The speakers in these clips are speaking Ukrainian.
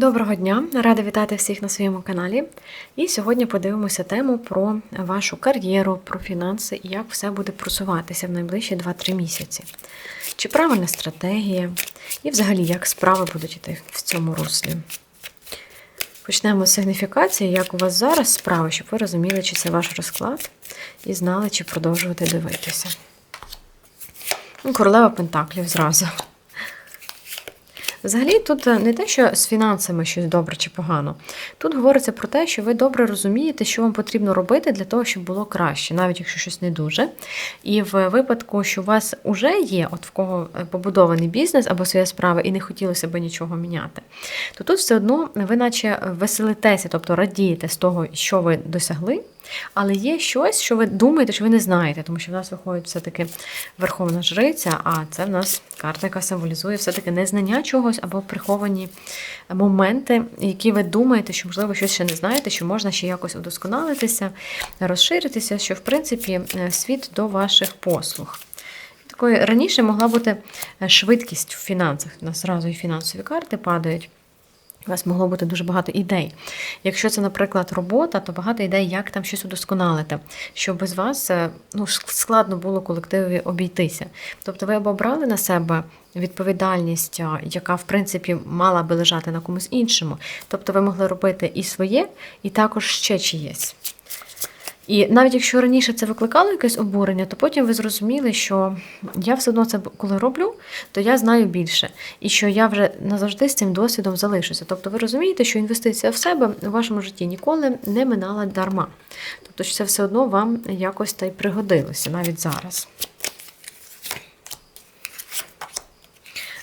Доброго дня! Рада вітати всіх на своєму каналі. І сьогодні подивимося тему про вашу кар'єру, про фінанси і як все буде просуватися в найближчі 2-3 місяці. Чи правильна стратегія, і взагалі як справи будуть йти в цьому руслі. Почнемо з сигніфікації, як у вас зараз справи, щоб ви розуміли, чи це ваш розклад, і знали, чи продовжувати дивитися. Ну, Королева Пентаклів зразу. Взагалі, тут е, не те, що з фінансами щось добре чи погано. Тут говориться про те, що ви добре розумієте, що вам потрібно робити для того, щоб було краще, навіть якщо щось не дуже. І в випадку, що у вас вже є, от в кого е, побудований бізнес або своя справа, і не хотілося б нічого міняти, то тут все одно ви, наче веселитеся, тобто радієте з того, що ви досягли. Але є щось, що ви думаєте, що ви не знаєте, тому що в нас виходить все-таки Верховна Жриця, а це в нас карта, яка символізує все-таки незнання чогось або приховані моменти, які ви думаєте, що, можливо, щось ще не знаєте, що можна ще якось удосконалитися, розширитися, що, в принципі, світ до ваших послуг. Такою раніше могла бути швидкість в фінансах. У нас зразу і фінансові карти падають. У вас могло бути дуже багато ідей. Якщо це, наприклад, робота, то багато ідей, як там щось удосконалити, щоб без вас ну, складно було колективі обійтися. Тобто ви або брали на себе відповідальність, яка, в принципі, мала би лежати на комусь іншому. Тобто ви могли робити і своє, і також ще чиєсь. І навіть якщо раніше це викликало якесь обурення, то потім ви зрозуміли, що я все одно це коли роблю, то я знаю більше. І що я вже назавжди з цим досвідом залишуся. Тобто ви розумієте, що інвестиція в себе у вашому житті ніколи не минала дарма. Тобто, що це все одно вам якось та й пригодилося навіть зараз.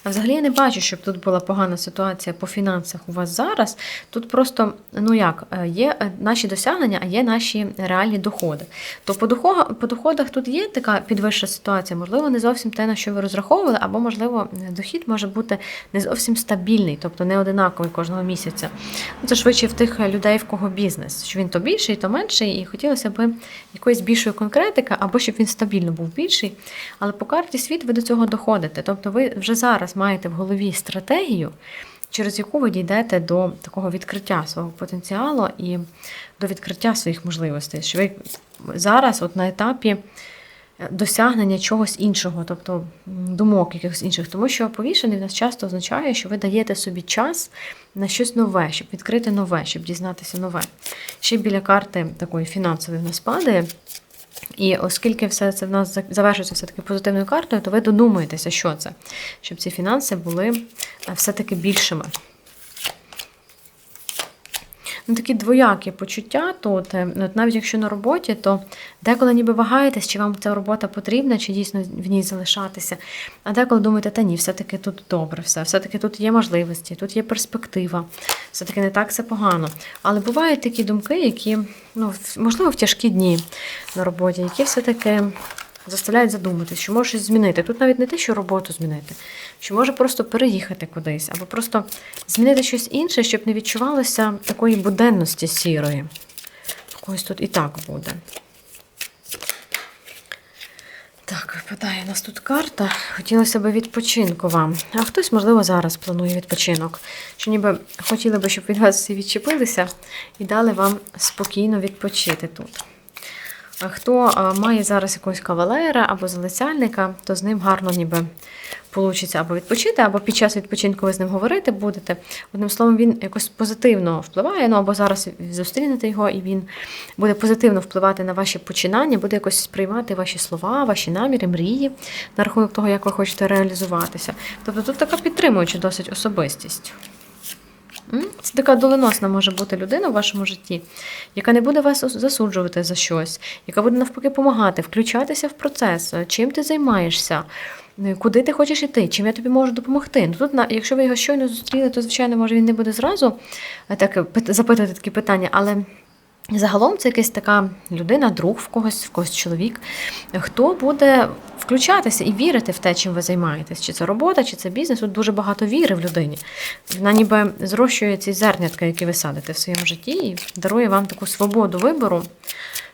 А взагалі я не бачу, щоб тут була погана ситуація по фінансах у вас зараз. Тут просто, ну як, е, є е, наші досягнення, а є наші реальні доходи. То по доходах, по доходах тут є така підвища ситуація, можливо, не зовсім те, на що ви розраховували, або, можливо, дохід може бути не зовсім стабільний, тобто не одинаковий кожного місяця. Ну, Це швидше в тих людей, в кого бізнес, що він то більший, то менший, і хотілося б якоїсь більшої конкретики, або щоб він стабільно був більший. Але по карті світ ви до цього доходите. Тобто ви вже зараз маєте в голові стратегію, через яку ви дійдете до такого відкриття свого потенціалу і до відкриття своїх можливостей. Що ви зараз, от на етапі досягнення чогось іншого, тобто думок якихось інших, тому що повішений в нас часто означає, що ви даєте собі час на щось нове, щоб відкрити нове, щоб дізнатися нове. Ще біля карти такої фінансової в нас падає. І оскільки все це в нас завершується все-таки позитивною картою, то ви додумаєтеся, що це, щоб ці фінанси були е, все-таки більшими. Ну, Такі двоякі почуття тут, е, от навіть якщо на роботі, то деколи ніби вагаєтесь, чи вам ця робота потрібна, чи дійсно в ній залишатися. А деколи думаєте, та ні, все-таки тут добре, все, все-таки тут є можливості, тут є перспектива, все-таки не так все погано. Але бувають такі думки, які, ну, можливо, в тяжкі дні на роботі, які все-таки заставляють задуматися, що може щось змінити. Тут навіть не те, що роботу змінити, що може просто переїхати кудись, або просто змінити щось інше, щоб не відчувалося такої буденності сірої. Когось тут і так буде. Так, випадає у нас тут карта. Хотілося б відпочинку вам. А хтось, можливо, зараз планує відпочинок. Що ніби хотіли б, щоб від вас всі відчепилися і дали вам спокійно відпочити тут. Хто має зараз якогось кавалера або залицяльника, то з ним гарно ніби получиться або відпочити, або під час відпочинку ви з ним говорити будете. Одним словом, він якось позитивно впливає, ну або зараз зустрінете його, і він буде позитивно впливати на ваші починання, буде якось сприймати ваші слова, ваші наміри, мрії на рахунок того, як ви хочете реалізуватися. Тобто тут така підтримуюча досить особистість. Це така доленосна може бути людина в вашому житті, яка не буде вас засуджувати за щось, яка буде навпаки допомагати, включатися в процес, чим ти займаєшся, куди ти хочеш іти, чим я тобі можу допомогти. Ну, Тут, якщо ви його щойно зустріли, то, звичайно, може він не буде зразу е, так запитати такі питання, але. Загалом це якась така людина, друг в когось, в когось чоловік, хто буде включатися і вірити в те, чим ви займаєтесь. Чи це робота, чи це бізнес. Тут дуже багато віри в людині. Вона ніби зрощує ці зернятка, які ви садите в своєму житті, і дарує вам таку свободу вибору,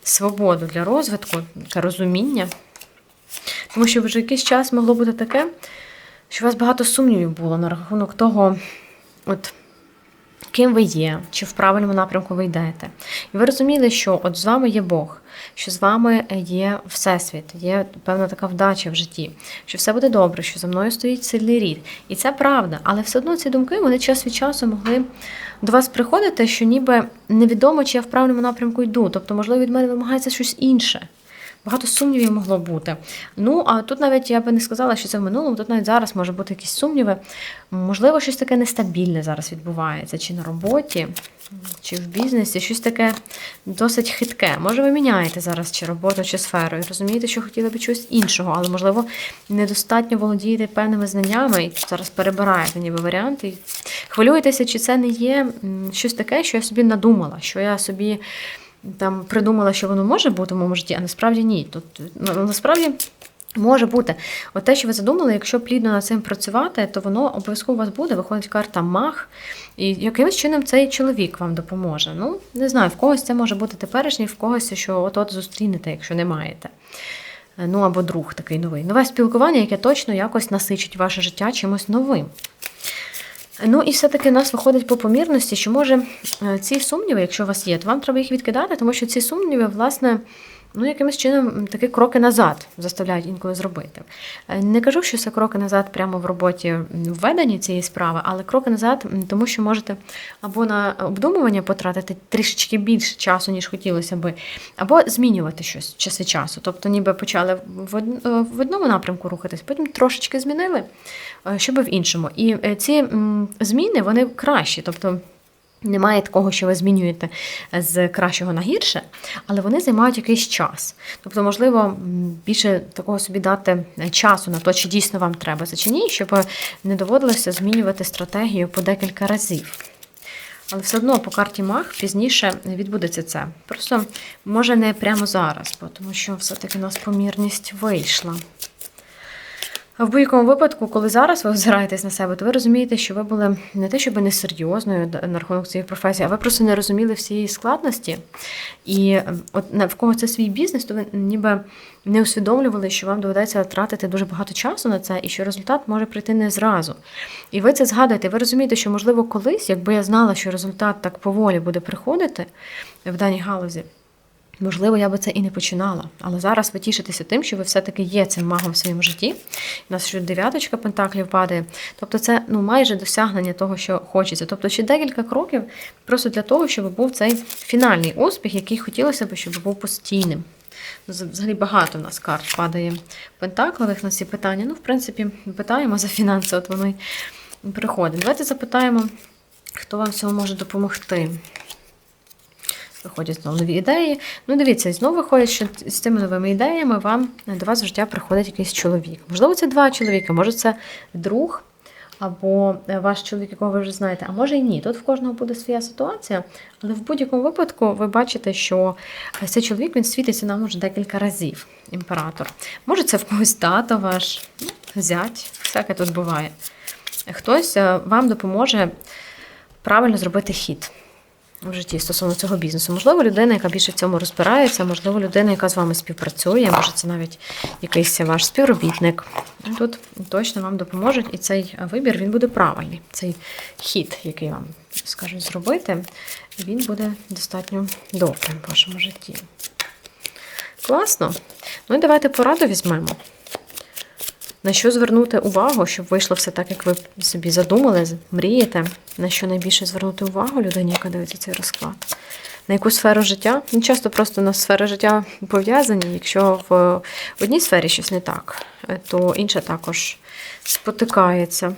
свободу для розвитку та розуміння. Тому що вже якийсь час могло бути таке, що у вас багато сумнівів було на рахунок того, от ким ви є, чи в правильному напрямку ви йдете. І ви розуміли, що от з вами є Бог, що з вами є Всесвіт, є певна така вдача в житті, що все буде добре, що за мною стоїть сильний рід. І це правда, але все одно ці думки вони час від часу могли до вас приходити, що ніби невідомо, чи я в правильному напрямку йду. Тобто, можливо, від мене вимагається щось інше. Багато сумнівів могло бути. Ну, а тут навіть я би не сказала, що це в минулому, тут навіть зараз може бути якісь сумніви. Можливо, щось таке нестабільне зараз відбувається, чи на роботі, чи в бізнесі, щось таке досить хитке. Може, ви міняєте зараз чи роботу, чи сферу, і розумієте, що хотіли б чогось іншого, але, можливо, недостатньо володієте певними знаннями, і зараз перебираєте ніби варіанти. Хвилюєтеся, чи це не є щось таке, що я собі надумала, що я собі там придумала, що воно може бути в моєму житті, а насправді ні. Тут ну, насправді. Може бути, от те, що ви задумали, якщо плідно над цим працювати, то воно обов'язково у вас буде. Виходить карта мах, і якимось чином цей чоловік вам допоможе. Ну, не знаю, в когось це може бути теперішній, в когось, що от-от зустрінете, якщо не маєте. Ну або друг такий новий. Нове спілкування, яке точно якось насичить ваше життя чимось новим. Ну і все-таки у нас виходить по помірності, що може е, ці сумніви, якщо у вас є, то вам треба їх відкидати, тому що ці сумніви, власне, ну, якимось чином такі кроки назад заставляють інколи зробити. Е, не кажу, що це кроки назад прямо в роботі введення цієї справи, але кроки назад, тому що можете або на обдумування потратити трішечки більше часу, ніж хотілося би, або змінювати щось часи часу. Тобто, ніби почали в одному напрямку рухатись, потім трошечки змінили, е, щоб в іншому. І е, ці зміни вони кращі. тобто немає такого, що ви змінюєте з кращого на гірше, але вони займають якийсь час. Тобто, можливо, більше такого собі дати часу на те, чи дійсно вам треба це чи ні, щоб не доводилося змінювати стратегію по декілька разів. Але все одно по карті Мах пізніше відбудеться це. Просто може не прямо зараз, тому що все-таки у нас помірність вийшла. В будь-якому випадку, коли зараз ви озираєтесь на себе, то ви розумієте, що ви були не те, щоб несерйозною на рахунок цієї професії, а ви просто не розуміли всієї складності. І от в кого це свій бізнес, то ви ніби не усвідомлювали, що вам доведеться тратити дуже багато часу на це, і що результат може прийти не зразу. І ви це згадуєте. Ви розумієте, що, можливо, колись, якби я знала, що результат так поволі буде приходити в даній галузі. Можливо, я би це і не починала. Але зараз ви тішитеся тим, що ви все-таки є цим магом в своєму житті. У нас ще дев'яточка пентаклів падає. Тобто, це ну майже досягнення того, що хочеться. Тобто, ще декілька кроків просто для того, щоб був цей фінальний успіх, який хотілося б, щоб був постійним. Ну, взагалі багато в нас карт падає пентаклових на ці питання. Ну, в принципі, питаємо за фінанси, от воно й приходить. Давайте запитаємо, хто вам цього може допомогти. Виходять знову нові ідеї. Ну, дивіться, знову виходить, що з цими новими ідеями вам до вас в життя приходить якийсь чоловік. Можливо, це два чоловіка, може, це друг або ваш чоловік, якого ви вже знаєте, а може і ні. Тут в кожного буде своя ситуація, але в будь-якому випадку ви бачите, що цей чоловік він світиться нам уже декілька разів. Імператор. Може, це в когось тато ваш, ну, зять, всяке тут буває. Хтось е, вам допоможе правильно зробити хід в житті стосовно цього бізнесу. Можливо, людина, яка більше в цьому розбирається, можливо, людина, яка з вами співпрацює, може це навіть якийсь ваш співробітник. Тут точно вам допоможуть, і цей вибір він буде правильний. Цей хід, який вам скажуть зробити, він буде достатньо добрим в вашому житті. Класно. Ну і давайте пораду візьмемо. На що звернути увагу, щоб вийшло все так, як ви собі задумали, мрієте? На що найбільше звернути увагу людині, яка дивиться цей розклад? На яку сферу життя? Ну, часто просто на сфери життя пов'язані. Якщо в одній сфері щось не так, то інша також спотикається.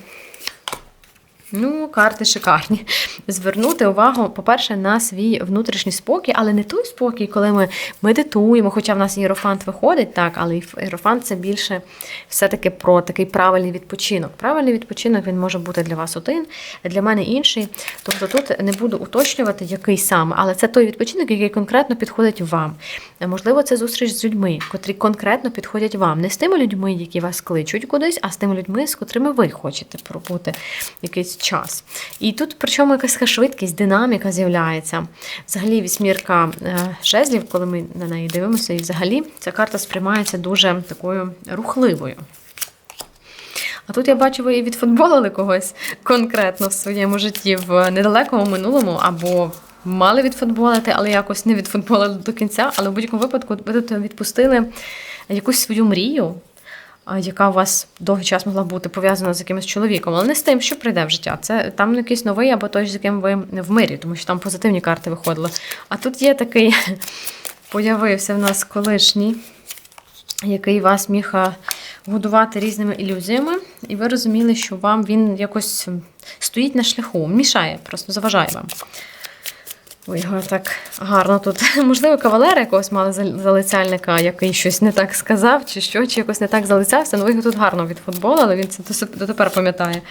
Ну, карти шикарні. Звернути увагу, по-перше, на свій внутрішній спокій, але не той спокій, коли ми медитуємо, хоча в нас іерофант виходить, так, але іерофант це більше все-таки про такий правильний відпочинок. Правильний відпочинок він може бути для вас один, для мене інший. Тобто тут не буду уточнювати, який саме, але це той відпочинок, який конкретно підходить вам. Можливо, це зустріч з людьми, котрі конкретно підходять вам. Не з тими людьми, які вас кличуть кудись, а з тими людьми, з котрими ви хочете пробути якийсь час. І тут, причому, якась швидкість, динаміка з'являється. Взагалі, вісьмірка е, жезлів, коли ми на неї дивимося, і взагалі ця карта сприймається дуже такою рухливою. А тут я бачу, ви і відфутболили когось конкретно в своєму житті в недалекому минулому, або мали відфутболити, але якось не відфутболили до кінця. Але в будь-якому випадку ви тут відпустили якусь свою мрію, яка у вас довгий час могла бути пов'язана з якимось чоловіком, але не з тим, що прийде в життя. Це там якийсь новий або той, з яким ви в мирі, тому що там позитивні карти виходили. А тут є такий, появився в нас колишній, який вас міг годувати різними ілюзіями, і ви розуміли, що вам він якось стоїть на шляху, мішає, просто заважає вам. Ви його так гарно тут. Можливо, кавалера якогось мали залицяльника, який щось не так сказав, чи що, чи якось не так залицявся. Ну, його тут гарно відфутболили, він це дотепер пам'ятає.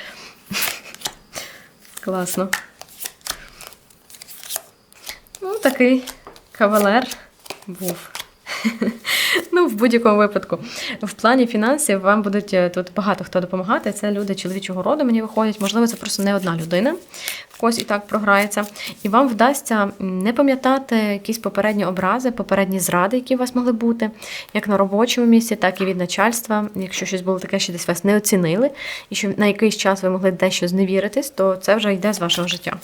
Класно. Ну, такий кавалер був. Ну, в будь-якому випадку. В плані фінансів вам будуть е, тут багато хто допомагати. Це люди чоловічого роду мені виходять. Можливо, це просто не одна людина. Когось і так програється. І вам вдасться не пам'ятати якісь попередні образи, попередні зради, які у вас могли бути, як на робочому місці, так і від начальства. Якщо щось було таке, що десь вас не оцінили, і що на якийсь час ви могли дещо зневіритись, то це вже йде з вашого життя.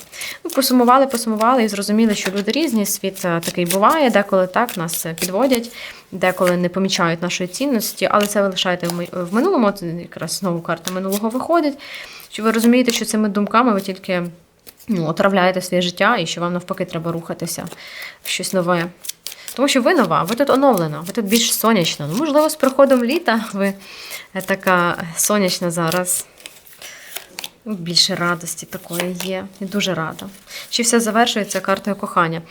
Ну, посумували, посумували і зрозуміли, що люди різні, світ е, такий буває, деколи так нас е, підводять, деколи не помічають нашої цінності, але це ви лишаєте в минулому. Це якраз знову карта минулого виходить. Що ви розумієте, що цими думками ви тільки ну, отравляєте своє життя і що вам навпаки треба рухатися в щось нове. Тому що ви нова, ви тут оновлена, ви тут більш сонячна. Ну, можливо, з приходом літа ви е, така сонячна зараз. Ну, Більше радості такої є. І дуже рада. Чи все завершується картою кохання?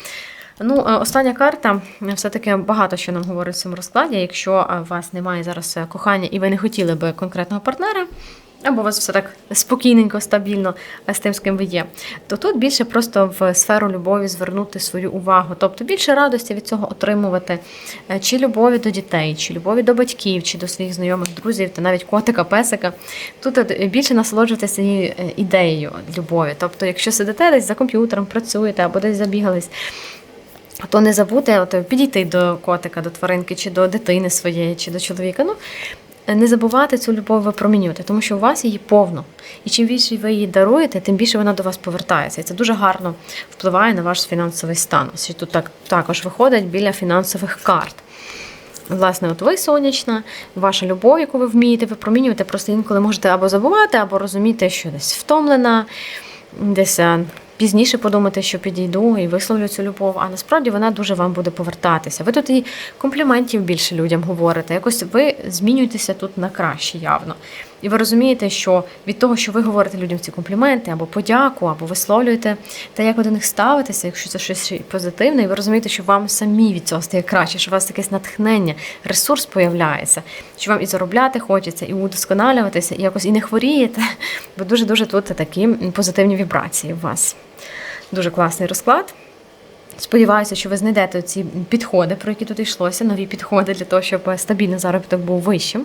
Ну, е, остання карта е, все-таки багато що нам говорить в цьому розкладі. Якщо у вас немає зараз кохання і ви не хотіли би конкретного партнера, або у вас все так спокійненько, стабільно е, з тим, з ким ви є, то тут більше просто в сферу любові звернути свою увагу. Тобто більше радості від цього отримувати, Е, чи любові до дітей, чи любові до батьків, чи до своїх знайомих друзів, та навіть котика, песика. Тут більше насолоджуватися цією е, ідеєю любові. Тобто, якщо сидите десь за комп'ютером, працюєте або десь забігались. То не забути от, підійти до котика, до тваринки, чи до дитини своєї, чи до чоловіка. Ну, не забувати цю любов випромінювати, тому що у вас її повно. І чим більше ви її даруєте, тим більше вона до вас повертається. І це дуже гарно впливає на ваш фінансовий стан. Ось тут так також виходить біля фінансових карт. Власне, от ви сонячна, ваша любов, яку ви вмієте випромінювати, просто інколи можете або забувати, або розуміти, що десь втомлена, десь е, пізніше подумати, що підійду і висловлю цю любов. А насправді вона дуже вам буде повертатися. Ви тут і компліментів більше людям говорите. Якось ви змінюєтеся тут на краще явно. І ви розумієте, що від того, що ви говорите людям ці компліменти або подяку, або висловлюєте те, як ви до них ставитеся, якщо це щось позитивне, і ви розумієте, що вам самі від цього стає краще, що у вас якесь натхнення, ресурс появляється, що вам і заробляти хочеться, і удосконалюватися, і якось і не хворієте, бо дуже дуже тут такі позитивні вібрації у вас. Дуже класний розклад. Сподіваюся, що ви знайдете ці підходи, про які тут йшлося, нові підходи для того, щоб стабільний заробіток був вищим.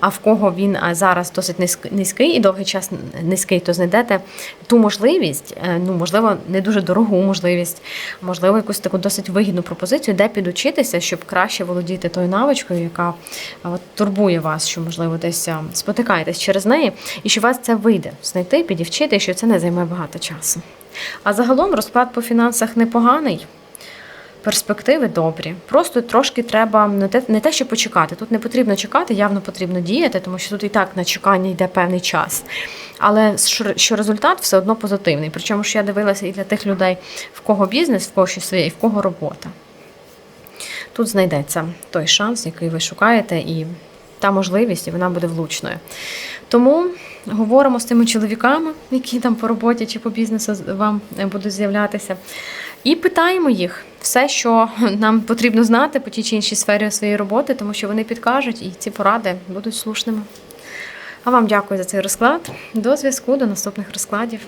А в кого він зараз досить низький і довгий час низький, то знайдете ту можливість, е, ну можливо, не дуже дорогу можливість, можливо, якусь таку досить вигідну пропозицію, де підучитися, щоб краще володіти тою навичкою, яка от, турбує вас, що можливо десь спотикаєтесь через неї, і що вас це вийде знайти, підівчити, і що це не займе багато часу. А загалом розклад по фінансах непоганий. Перспективи добрі. Просто трошки треба не те, не те, що почекати. Тут не потрібно чекати, явно потрібно діяти, тому що тут і так на чекання йде певний час. Але що, результат все одно позитивний. Причому що я дивилася і для тих людей, в кого бізнес, в кого щось своє, і в кого робота. Тут знайдеться той шанс, який ви шукаєте, і та можливість, і вона буде влучною. Тому говоримо з тими чоловіками, які там по роботі чи по бізнесу вам е, будуть з'являтися, і питаємо їх все, що нам потрібно знати по тій чи іншій сфері своєї роботи, тому що вони підкажуть, і ці поради будуть слушними. А вам дякую за цей розклад. До зв'язку, до наступних розкладів.